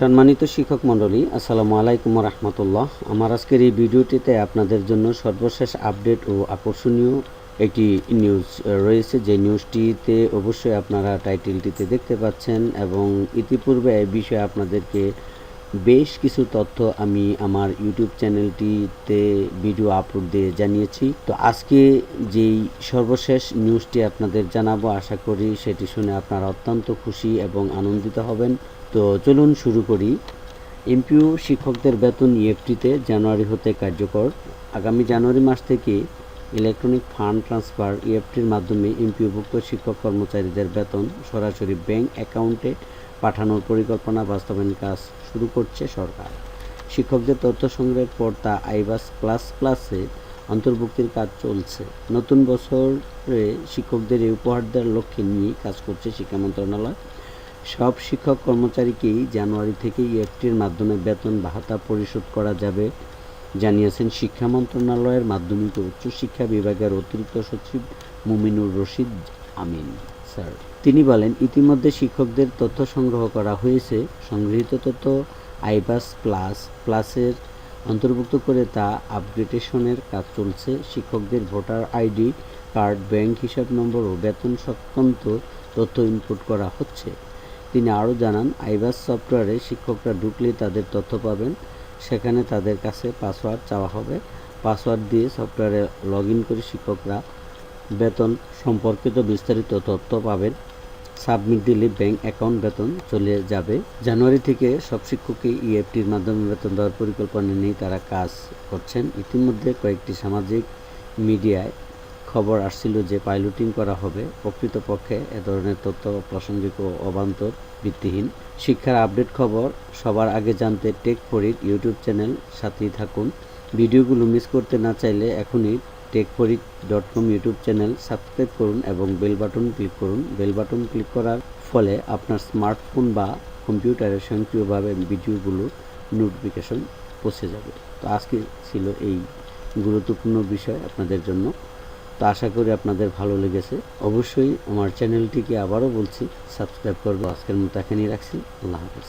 সম্মানিত শিক্ষক মণ্ডলী, আসসালামু আলাইকুম রহমতুল্লাহ আমার আজকের এই ভিডিওটিতে আপনাদের জন্য সর্বশেষ আপডেট ও আকর্ষণীয় একটি নিউজ রয়েছে। যে নিউজটিতে অবশ্যই আপনারা টাইটেলটিতে দেখতে পাচ্ছেন এবং ইতিপূর্বে এই বিষয়ে আপনাদেরকে বেশ কিছু তথ্য আমি আমার ইউটিউব চ্যানেলটিতে ভিডিও আপলোড দিয়ে জানিয়েছি। তো আজকে যেই সর্বশেষ নিউজটি আপনাদের জানাব, আশা করি সেটি শুনে আপনারা অত্যন্ত খুশি এবং আনন্দিত হবেন। তো চলুন শুরু করি। এমপিও শিক্ষকদের বেতন ইএফটিতে জানুয়ারি হতে কার্যকর। আগামী জানুয়ারি মাস থেকে ইলেকট্রনিক ফান্ড ট্রান্সফার ইএফটির মাধ্যমে এমপিওভুক্ত শিক্ষক কর্মচারীদের বেতন সরাসরি ব্যাংক অ্যাকাউন্টে পাঠানোর পরিকল্পনা বাস্তবায়ন কাজ শুরু করছে সরকার। শিক্ষকদের তথ্য সংগ্রহের পর তা আইবাস প্লাস প্লাসে অন্তর্ভুক্তির কাজ চলছে। নতুন বছরে শিক্ষকদের এই উপহার দেওয়ার লক্ষ্যে নিয়ে কাজ করছে শিক্ষা মন্ত্রণালয়। সব শিক্ষক কর্মচারীকেই জানুয়ারি থেকে ইএফটির মাধ্যমে বেতন ভাতা পরিশোধ করা যাবে জানিয়েছেন শিক্ষা মন্ত্রণালয়ের মাধ্যমিক ও উচ্চশিক্ষা বিভাগের অতিরিক্ত সচিব মুমিনুর রশিদ আমিন। স্যার। তিনি বলেন ইতিমধ্যে শিক্ষকদের তথ্য সংগ্রহ করা হয়েছে। সংগৃহীত তথ্য আইবাস প্লাস প্লাসের অন্তর্ভুক্ত করে তা আপগ্রেডেশনের কাজ চলছে। শিক্ষকদের ভোটার আইডি কার্ড ব্যাংক হিসাব নম্বর ও বেতন সংক্রান্ত তথ্য ইনপুট করা হচ্ছে। তিনি আরও জানান আইবাস সফটওয়্যারে শিক্ষকরা ঢুকলেই তাদের তথ্য পাবেন। সেখানে তাদের কাছে পাসওয়ার্ড চাওয়া হবে। পাসওয়ার্ড দিয়ে সফটওয়্যারে লগ ইন করে শিক্ষকরা বেতন সম্পর্কিত বিস্তারিত তথ্য পাবেন। সাবমিট দিলে ব্যাংক অ্যাকাউন্ট বেতন চলে যাবে। জানুয়ারি থেকে সব শিক্ষককে ইএফটির মাধ্যমে বেতন দেওয়ার পরিকল্পনা নিয়ে তারা কাজ করছেন। ইতিমধ্যে কয়েকটি সামাজিক মিডিয়ায় খবর আসছিল যে পাইলটিং করা হবে। প্রকৃতপক্ষে এ ধরনের তথ্য প্রাসঙ্গিক ও অবান্তর, ভিত্তিহীন। শিক্ষার আপডেট খবর সবার আগে জানতে টেক ফরিড ইউটিউব চ্যানেল সাথেই থাকুন। ভিডিওগুলো মিস করতে না চাইলে এখনই tech Farid dot com YouTube channel subscribe করুন এবং বেল বাটন ক্লিক করুন। বেল বাটন ক্লিক করার ফলে আপনার স্মার্টফোন বা কম্পিউটারে স্বয়ংক্রিয়ভাবে ভিডিওগুলো নোটিফিকেশন পৌঁছে যাবে। তো আজকে ছিল এই গুরুত্বপূর্ণ বিষয় আপনাদের জন্য। তো আশা করি আপনাদের ভালো লেগেছে। অবশ্যই আমার চ্যানেলটিকে আবারও বলছি, সাবস্ক্রাইব করব। আজকের মতো এখানেই রাখছি। আল্লাহ হাফেজ।